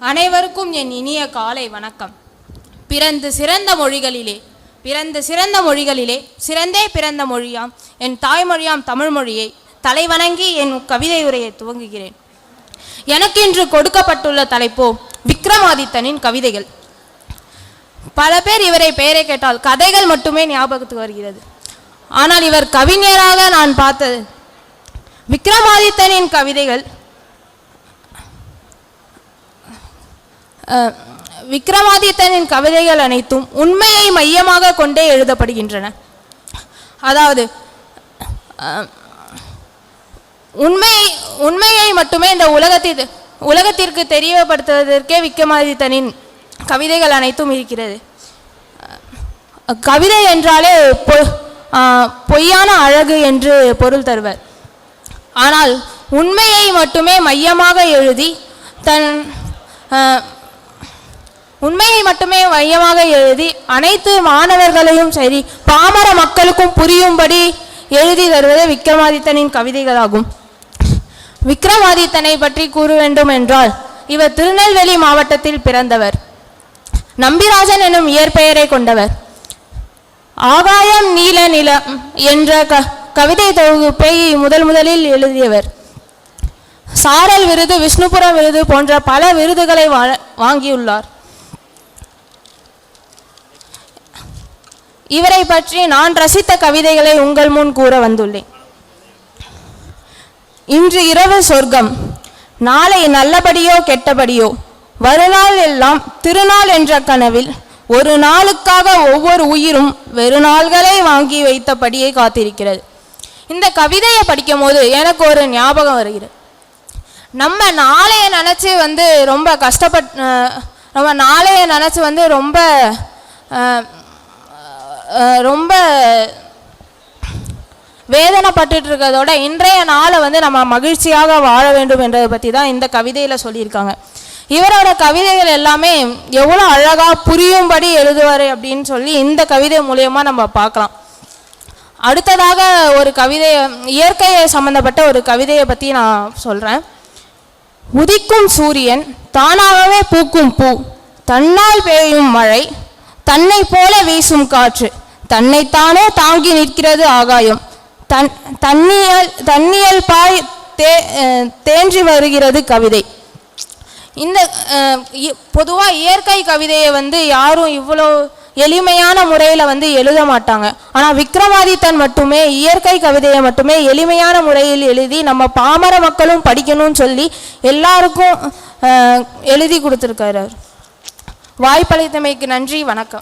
அனைவருக்கும் என் இனிய காலை வணக்கம். பிறந்து சிறந்த மொழிகளிலே பிறந்து சிறந்த மொழிகளிலே சிறந்தே பிறந்த மொழியாம் என் தாய்மொழியாம் தமிழ் மொழியை தலைவணங்கி என் கவிதை உரையை துவங்குகிறேன். எனக்கின்று கொடுக்கப்பட்டுள்ள தலைப்போ விக்ரமாதித்தனின் கவிதைகள். பல பேர் இவரை பெயரை கேட்டால் கதைகள் மட்டுமே ஞாபகத்துக்கு வருகிறது. ஆனால் இவர் கவிஞராக நான் பார்த்தது விக்ரமாதித்தனின் கவிதைகள் விக்ரமாதித்தனின் கவிதைகள் அனைத்தும் உண்மையை மையமாக கொண்டே எழுதப்படுகின்றன. அதாவது உண்மையை உண்மை உண்மையை மட்டுமே இந்த உலகத்தில் உலகத்திற்கு தெரியப்படுத்துவதற்கே விக்ரமாதித்தனின் கவிதைகள் அனைத்தும் இருக்கிறது. கவிதை என்றாலே பொ- பொய்யான அழகு என்று பொருள் தருவர். ஆனால் உண்மையை மட்டுமே மையமாக எழுதி தன் உண்மையை மட்டுமே மையமாக எழுதி அனைத்து மாணவர்களையும் சரி பாமர மக்களுக்கும் புரியும்படி எழுதி வருவது விக்ரமாதித்தனின் கவிதைகளாகும். விக்ரமாதித்தனை பற்றி கூற வேண்டும் என்றால் இவர் திருநெல்வேலி மாவட்டத்தில் பிறந்தவர். நம்பிராஜன் எனும் இயற்பெயரை கொண்டவர். ஆகாயம் நீல நிலம் என்ற க கவிதை தொகுப்பை முதல் முதலில் எழுதியவர். சாரல் விருது விஷ்ணுபுரம் விருது போன்ற பல விருதுகளை வா- வாங்கியுள்ளார். இவரை பற்றி நான் ரசித்த கவிதைகளை உங்கள் முன் கூற வந்துள்ளேன். இன்று இரவு சொர்க்கம். நாளை நல்லபடியோ கெட்டபடியோ? வருநாள் எல்லாம் திருநாள் என்ற கனவில் ஒரு நாளுக்காக ஒவ்வொரு உயிரும் வெறு நாள்களை வாங்கி வைத்தபடியே காத்திருக்கிறது. இந்த கவிதையை படிக்கும் போது எனக்கு ஒரு ஞாபகம் வருகிறது. நம்ம நாளைய நினச்சி வந்து ரொம்ப கஷ்டப்பட் நம்ம நாளைய நினச்சி வந்து ரொம்ப ரொம்ப வேதனைப்பட்டுட்டு இருக்கிறதோட இன்றைய நாளை வந்து நம்ம மகிழ்ச்சியாக வாழ வேண்டும் என்றதை பற்றி தான் இந்த கவிதையில் சொல்லியிருக்காங்க. இவரோட கவிதைகள் எல்லாமே எவ்வளோ அழகாக புரியும்படி எழுதுவார் அப்படின்னு சொல்லி இந்த கவிதை மூலயமா நம்ம பார்க்கலாம். அடுத்ததாக ஒரு கவிதை இயற்கையை சம்பந்தப்பட்ட ஒரு கவிதையை பற்றி நான் சொல்கிறேன் உதிக்கும் சூரியன் தானாகவே பூக்கும் பூ தன்னால் பெய்யும் மழை தன்னை போல வீசும் காற்று தன்னைத்தானே தாங்கி நிற்கிறது ஆகாயம். தன் தன்னியல் தன்னியல் பாய் தே தேன்றி வருகிறது கவிதை. இந்த பொதுவாக இயற்கை கவிதையை வந்து யாரும் இவ்வளோ எளிமையான முறையில் வந்து எழுத மாட்டாங்க. ஆனால் விக்ரமாதித்தன் மட்டுமே இயற்கை கவிதையை மட்டுமே எளிமையான முறையில் எழுதி நம்ம பாமர மக்களும் படிக்கணும்னு சொல்லி எல்லாருக்கும் எழுதி கொடுத்துருக்காரு வாய்ப்பளித்தமைக்கு நன்றி வணக்கம்.